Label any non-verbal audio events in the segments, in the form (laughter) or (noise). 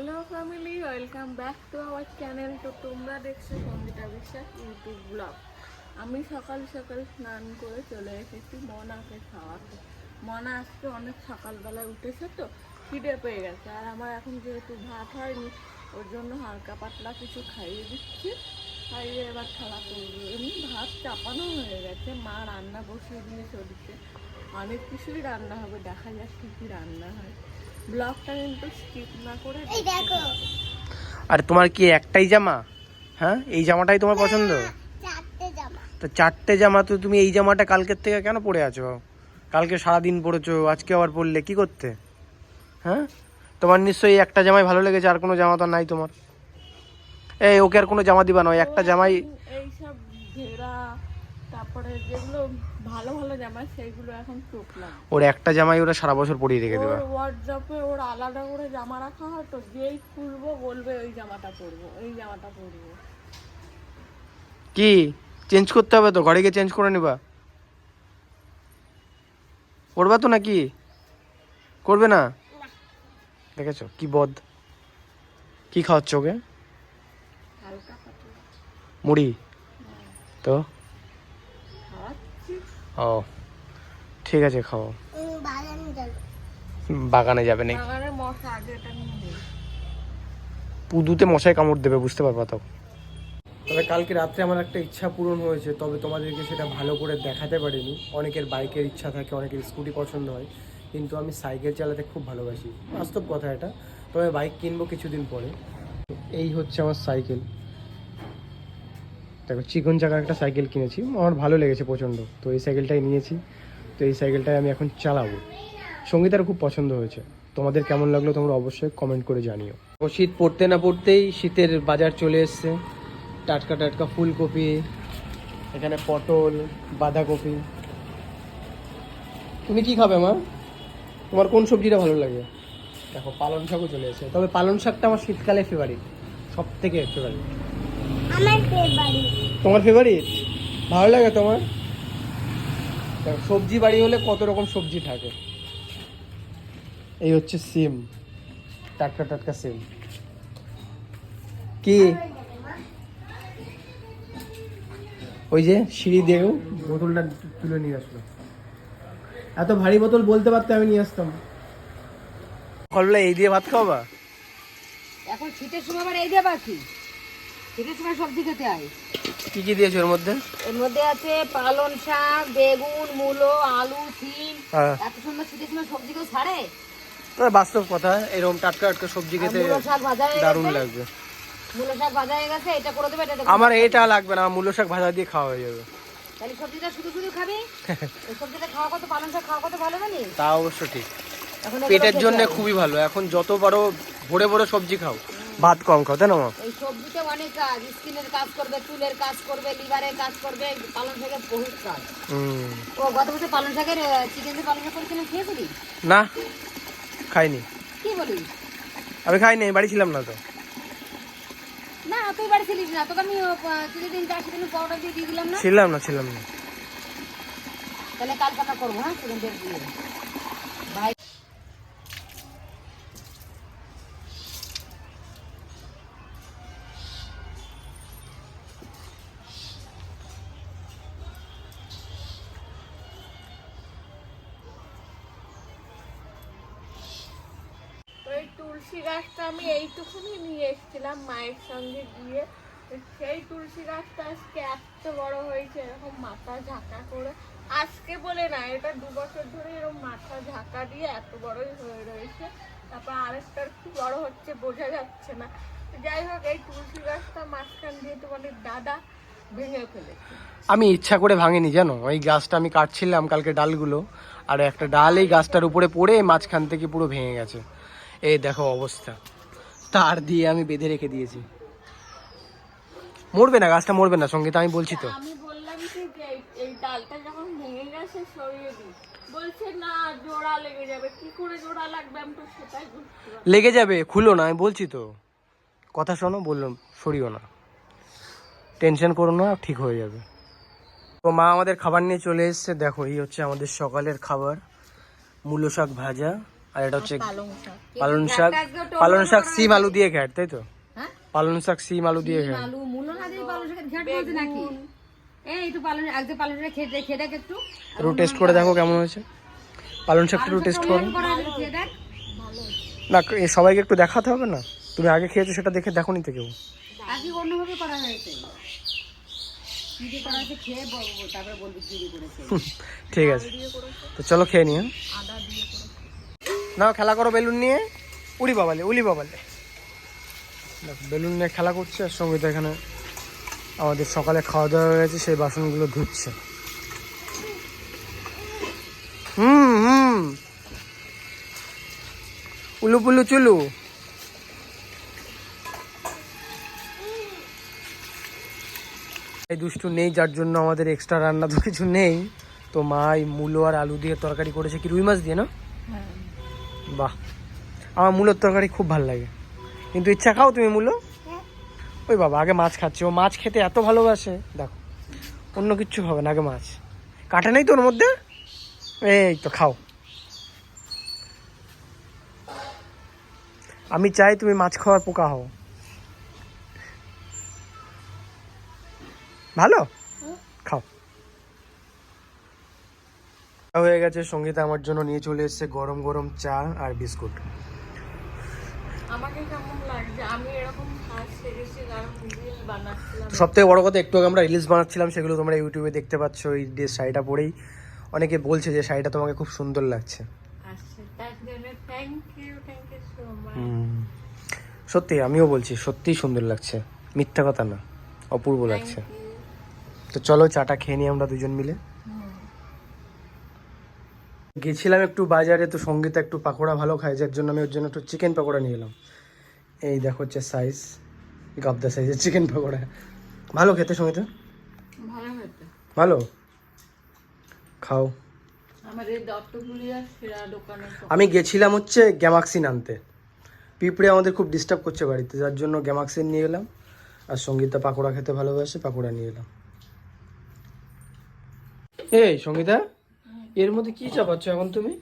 Hello family welcome back to our channel তো তোমরা দেখছ সঙ্গীতা বিশ্বাস ইউটিউব ব্লগ আমি সকাল সকাল স্নান করে চলে এসেছি মনাকে খাওয়াতে। মনা আজকে অনেক সকালবেলায় উঠেছে তো, খিদে পেয়ে গেছে। আর আমার এখন যেহেতু ভাত হয়নি, ওর জন্য হালকা পাতলা কিছু খাইয়ে দিচ্ছি। খাইয়ে এবার খাওয়া করব এমনি ভাত চাপানো হয়ে গেছে। মা রান্না বসিয়ে দিয়েছে ওদিকে। অনেক কিছুই রান্না হবে। দেখা যাক কী কী রান্না হয়। ব্লগটা কিন্তু স্কিপ না করে এই দেখো। আর তোমার কি একটাই জামা? হ্যাঁ? এই জামাটাই তোমার পছন্দ? চারটে জামা। তো চারটে জামা তো তুমি এই জামাটা কালকের থেকে কেন পরে আছো? কালকে সারাদিন পরেছো আজকে আবার পরলে কি করতে? হ্যাঁ? তোমার নিশ্চয়ই একটা জামাই ভালো লেগেছে আর কোনো জামা তো নাই তোমার। এই ওকে আর কোনো জামা দিবা না ওই একটা জামাই এইসব ঘেরা তারপরে যেগুলো ভালো ভালো জামা সেইগুলো এখন টুকলাম ওর একটা জামাই ওরা সারা বছর পরিয়ে রেখে দেবা। ওর ওয়ার্ড্রপে ওর আলাদা করে জামা রাখা হয় তো যেই খুলবো বলবে ওই জামাটা পরবো ওই জামাটা পরবো। কি? চেঞ্জ করতে হবে তো? ঘরে গিয়ে চেঞ্জ করে নিবা? করবা তো নাকি? করবে না? দেখেছ? কি বদ। কি খাওয়াচ্ছ ওকে? মুড়ি। তো? ও ঠিক আছে খাও। বাগানে যাবে। নাকি? পুদুতে মশাই কামড় দেবে বুঝতে পারবা তো? তবে কালকে রাত্রে আমার একটা ইচ্ছা পূরণ হয়েছে তবে তোমাদেরকে সেটা ভালো করে দেখাতে পারিনি। অনেকের বাইকের ইচ্ছা থাকে অনেকের স্কুটি পছন্দ হয় কিন্তু আমি সাইকেল চালাতে খুব ভালোবাসি। বাস্তব কথা এটা। তবে বাইক কিনবো কিছুদিন পরে। এই হচ্ছে আমার সাইকেল। দেখো, চিকন চাকার একটা সাইকেল কিনেছি। আমার ভালো লেগেছে প্রচণ্ড তো এই সাইকেলটাই নিয়েছি। তো এই সাইকেলটাই আমি এখন চালাবো। সঙ্গীতার খুব পছন্দ হয়েছে। তোমাদের কেমন লাগল তোমরা অবশ্যই কমেন্ট করে জানিও। শীত পড়তে না পড়তেই শীতের বাজার চলে এসছে। টাটকা টাটকা ফুলকপি, এখানে পটল, বাঁধাকপি। তুমি কি খাবে মা? তোমার কোন সবজিটা ভালো লাগে? দেখো, পালং শাকও চলে এসেছে। তবে পালং শাকটা আমার শীতকালে ফেভারিট সব থেকে ফেভারিট আমার ফেভারিট তোমার ফেভারিট ভালো লাগে তোমার? সবজি বাড়ি হলে কত রকম সবজি থাকে। এই হচ্ছে সিম টাটকা টাটকা সিম। কি? ওই যে সিঁড়ি দিয়েও বোতলটা তুলে নিয়ে আসলো। এত ভারী বোতল বলতে পারতে আমি নিয়ে আসতাম। ফলটা এই দিয়ে ভাত খাওয়া এখন শীতের সময় আবার এই দিয়ে কি শীতের সময় সবজি খেতে হয়। কি কি দিয়েছ এর মধ্যে? এর মধ্যে আছে পালং শাক বেগুন মূলো আলু সিম হ্যাঁ। এত সুন্দর শীতের সময় সবজি কেউ ছাড়ে? তবে বাস্তব কথা এরকম টাটকা টাটকা সবজি খেতে মূলো শাক ভাজা দারুণ লাগবে। মূলো শাক ভাজা হয়ে গেছে এটা করে দেবে এটা আমার এটা লাগবে না মূল্য শাক ভাজা দিয়ে খাওয়া হয়ে যাবে। তাহলে সবজিটা শুধু শুধু খাবি? (laughs) এই সবজিটা খাওয়া কত পালন শাক খাওয়া কত ভালো জানি তা অবশ্য ঠিক। পেটের জন্য খুবই ভালো এখন যত পারো ভরে ভরে সবজি খাও। ভাত কম খাও তাই না মা? এই সবজিতে অনেক কাজ স্কিনের কাজ করবে চুলের কাজ করবে লিভারের কাজ করবে পালন শাকের বহুত কাজ। হুম। ও গত বছর পালন শাকের চিকেন দিয়ে পালন শাক করেছিলাম খেয়েছিলি? না খাইনি। কি বলিস আমি খাইনি বাড়ি ছিলাম না তো। না তুই বাড়ি ছিলিস না তোকে আমি কিছুদিন চার দিন পাউডার দিয়ে দিয়ে দিলাম না? ছিলাম না ছিলাম না। তাহলে কাল কথা করব হ্যাঁ থেকে দিয়ে। তুলসী গাছটা আমি এইটুকুনি নিয়ে এসেছিলাম মায়ের সঙ্গে গিয়ে। সেই তুলসী গাছটা আজকে এত বড় হয়েছে, এরকম মাথা ঝাঁকা করে। আজকে বলে না, এটা দু বছর ধরে এরকম মাথা ঝাঁকা দিয়ে এত বড়ই হয়ে রয়েছে। তারপর আরেকটা কি বড় হচ্ছে, বোঝা যাচ্ছে না। যাই হোক, এই তুলসী গাছটা মাঝখান দিয়ে তোমাদের দাদা ভেঙে ফেলেছে। আমি ইচ্ছা করে ভাঙিনি, জানো? ওই গাছটা আমি কাটছিলাম কালকে ডালগুলো, আর একটা ডাল এই গাছটার উপরে পড়ে মাঝখান থেকে পুরো ভেঙে গেছে। এই দেখো অবস্থা। তার দিয়ে আমি বেঁধে রেখে দিয়েছি। মরবে না গাছটা মরবে না সংগীত আমি বলছি তো। আমি বললাম কি এই- এই ডালটা যখন ভেঙে গেছে সরিয়ে দিই। বলছে না জোড়া লেগে যাবে। কি করে জোড়া লাগবে? আমি তো সেটাই। লেগে যাবে খুলো না আমি বলছি তো। কথা শোনো বললাম সরিও না। টেনশন করো না ঠিক হয়ে যাবে। তো মা আমাদের খাবার নিয়ে চলে এসেছে। দেখো এই হচ্ছে আমাদের সকালের খাবার। মূলো শাক ভাজা। আর এটা হচ্ছে পালং শাক। পালন শাক। পালন শাক সিম আলু দিয়ে ঘ্যাট তাই তো? হ্যাঁ? পালন শাক সিম আলু দিয়ে ঘ্যাট। আলু মূলো না দিয়ে পালং শাকের ঘ্যাট বলছে নাকি? এই একটু পালং আজ পালং শাক খেয়ে দেখ খেয়ে দেখ একটু টেস্ট করে দেখো কেমন হয়েছে। পালন শাকটা একটু টেস্ট করো। না সবাইকে একটু দেখাতে হবে না? তুমি আগে খেয়েছো সেটা দেখে দেখো নি তো কেউ? আজকে অন্যভাবে করা হয়েছে। ঠিক আছে। তো চলো খেয়ে নিও, খেলা করো বেলুন নিয়ে। উড়ি বাবালে উলি বাবালে বেলুন নিয়ে খেলা করছে, আর সংগীত এখানে আমাদের সকালে খাওয়া দাওয়া হয়ে গেছে, সেই বাসনগুলো ধুচ্ছে। হুম হুম। উলু পুলু চুলু। এই দুষ্টু নেই, যার জন্য আমাদের এক্সট্রা রান্না তো কিছু নেই। তো মা এই মূলো আর আলু দিয়ে তরকারি করেছে কি, রুই মাছ দিয়ে, না? হ্যাঁ। বাহ। আমার মূলোর তরকারি খুব ভালো লাগে। কিন্তু ইচ্ছা খাও তুমি মূলো? ওই বাবা আগে মাছ খাচ্ছে। ও মাছ খেতে এত ভালোবাসে। দেখো অন্য কিচ্ছু হবে না আগে মাছ। কাটা নেই তোর মধ্যে? এই তো খাও। আমি চাই তুমি মাছ খাওয়ার পোকা হও। ভালো? খাও। হয়ে গেছে সঙ্গীতা আমার জন্য নিয়ে চলে এসেছে গরম গরম চা আর বিস্কুট। আমাকে কেমন লাগছে? আমি এরকম সব থেকে বড় কথা একটু আগে আমরা রিলস বানাচ্ছিলাম সেগুলো তোমরা ইউটিউবে দেখতে পাচ্ছ এই ড্রেস শাড়িটা পরেই। অনেকে বলছে যে শাড়িটা তোমাকে খুব সুন্দর লাগছে। আচ্ছা। সত্যি আমিও বলছি সত্যিই সুন্দর লাগছে। মিথ্যা কথা না অপূর্ব লাগছে। তো চলো চাটা খেয়ে নিই আমরা দুজন মিলে। গেছিলাম একটু বাজারে তো সঙ্গীতা একটু পাকোড়া ভালো খায় যার জন্য আমি ওর জন্য একটু চিকেন পাকোড়া নিয়ে এলাম। এই দেখো হচ্ছে সাইজ গাবদা সাইজের চিকেন পাকোড়া। ভালো খেতে সঙ্গীতা? ভালো হয়েছে ভালো? খাও। আমি গেছিলাম হচ্ছে গ্যামাক্সিন আনতে। পিঁপড়ে আমাদের খুব ডিস্টার্ব করছে বাড়িতে যার জন্য গ্যামাক্সিন নিয়ে এলাম। আর সঙ্গীতা পাকোড়া খেতে ভালোবাসে পাকোড়া নিয়ে এলাম। এই সঙ্গীতা? এর মধ্যে কি চাপাচ্ছ এখন তুমি?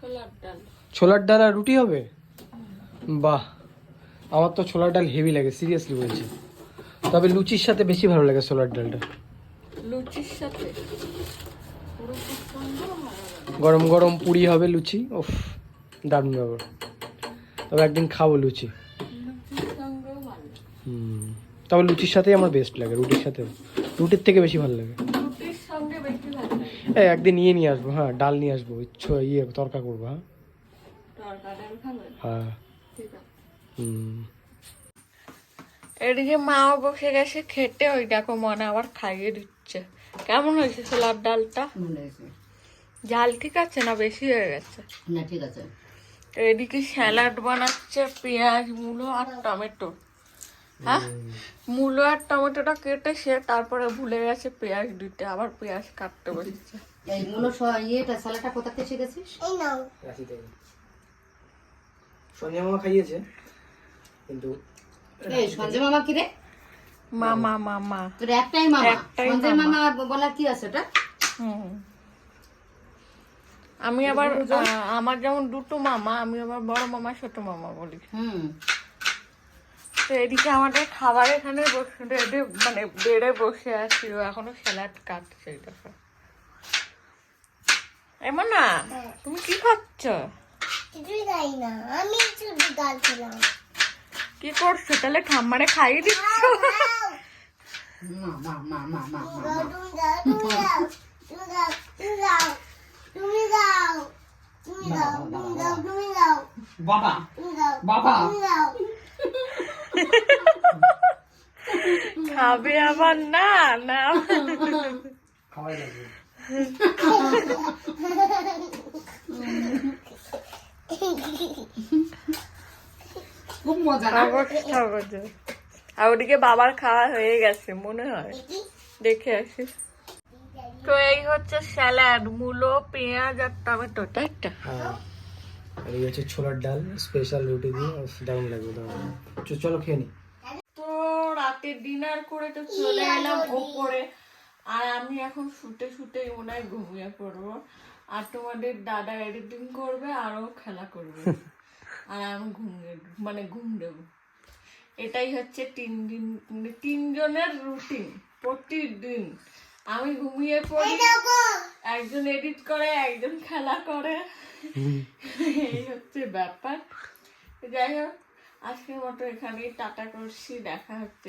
ছোলার ডাল। ছোলার ডাল আর রুটি হবে? বাহ আমার তো ছোলার ডাল হেভি লাগে সিরিয়াসলি বলছি। তবে লুচির সাথে বেশি ভালো লাগে ছোলার ডালটা। লুচির সাথে। গরম গরম পুরি হবে লুচি ওফ দারুণ ব্যাপার। তবে একদিন খাব লুচি। হুম তবে লুচির সাথেই আমার বেস্ট লাগে রুটির সাথে রুটির থেকে বেশি ভালো লাগে রুটির সঙ্গে বেশি ভালো লাগে এই একদিন নিয়ে নিয়ে আসব হ্যাঁ ডাল নিয়ে আসব ইচ্ছো ইয়ে তরকা করব হ্যাঁ। তরকা ডাল খাবে হ্যাঁ। হুম। এদিকে মাও বসে গেছে খেতে ওই দেখো মনে আবার খাইয়ে দিচ্ছে। কেমন হয়েছে ছোলার ডালটা? ঝাল ঠিক আছে না বেশি হয়ে গেছে? না ঠিক আছে। এদিকে স্যালাড বানাচ্ছে পেঁয়াজ মূলো আর টমেটো। হ্যাঁ? মূলো আর টমেটোটা কেটে সে তারপরে ভুলে গেছে পেঁয়াজ দিতে আবার পেঁয়াজ কাটতে বসেছে। এই মূলো ইয়েটা সালাটা কোথা থেকে শিখেছিস? এই নাও। রাশি থেকে। সঞ্জয় মামা খাইয়েছে কিন্তু এই সঞ্জয় মামা কি রে? মামা মামা। তোর একটাই মামা? সঞ্জয় মামা। বলার কি আছে ওটা? হুম। আমি আবার আমার যেমন দুটো মামা আমি আবার বড় মামা ছোট মামা বলি। হুম। এদিকে আমাদের খাবার এখানে বসে মানে বেড়ে বসে আসছিল এখনও স্যালাড কাটছে এটা এমন না তুমি কি খাচ্ছ? কিছুই খাই না। আমি শুধু কি করছ? তাহলে ঠাম্মারে খাইয়ে দিচ্ছ? বাবা বাবা। খাবে আমার না না খুব মজা। আর ওদিকে বাবার খাওয়া হয়ে গেছে মনে হয়। দেখে আসি। তো এই হচ্ছে স্যালাড মূলো পেঁয়াজ আর টমেটো তাই তো? হ্যাঁ। আর এই হচ্ছে ছোলার ডাল স্পেশাল রুটি দিয়ে দারুণ লাগবে দারুণ। চলো খেয়ে নি। তো রাতে ডিনার করে তো চলে এলাম ওপরে। আর আমি এখন শুতে শুতে হয় ঘুমিয়ে পড়ব। আর তোমাদের দাদা এডিটিং করবে আরও খেলা করবে। (laughs) আর আমি ঘুমিয়ে মানে ঘুম দেবো। এটাই হচ্ছে তিন দিন মানে তিনজনের রুটিন প্রতিদিন। আমি ঘুমিয়ে পড়ি। একজন এডিট করে একজন খেলা করে। এই হচ্ছে ব্যাপার। যাই হোক আজকে মতো এখানেই টাটা করছি দেখা হচ্ছে